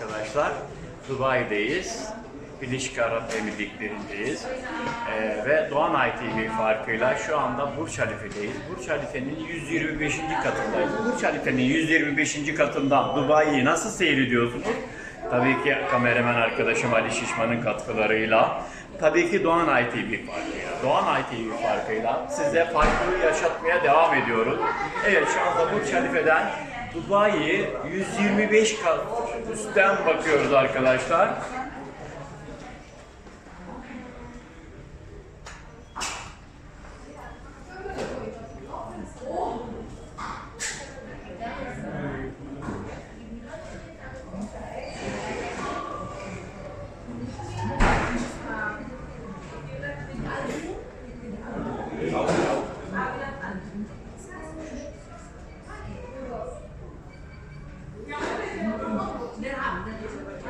Arkadaşlar Dubai'deyiz. Birleşik Arap Emirlikleri'ndeyiz. Ee, ve Doğan ITV farkıyla şu anda Burç Halife'deyiz. Burç Halife'nin 125. katındayız. Burç Halife'nin 125. katından Dubai'yi nasıl seyrediyorsunuz? Tabii ki kameraman arkadaşım Ali Şişman'ın katkılarıyla. Tabii ki Doğan ITV farkıyla. Doğan ITV farkıyla size farklılığı yaşatmaya devam ediyoruz. Evet şu anda Burç Halife'den Dubai'yi 125 kat üstten bakıyoruz arkadaşlar.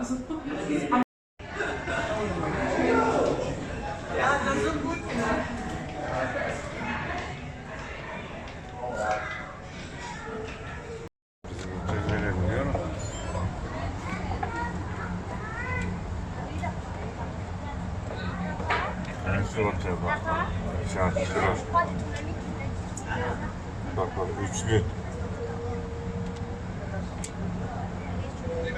şurası. Bak bak üçlü.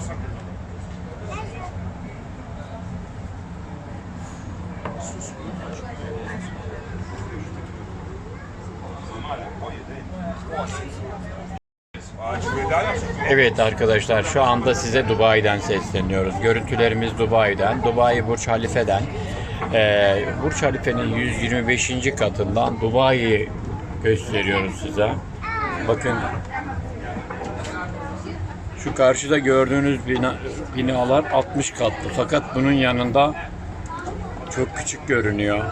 seni çekeyim. Evet arkadaşlar şu anda size Dubai'den sesleniyoruz. Görüntülerimiz Dubai'den, Dubai Burç Halife'den. Ee, Burç Halife'nin 125. katından Dubai'yi gösteriyoruz size. Bakın şu karşıda gördüğünüz bina, binalar 60 katlı fakat bunun yanında çok küçük görünüyor.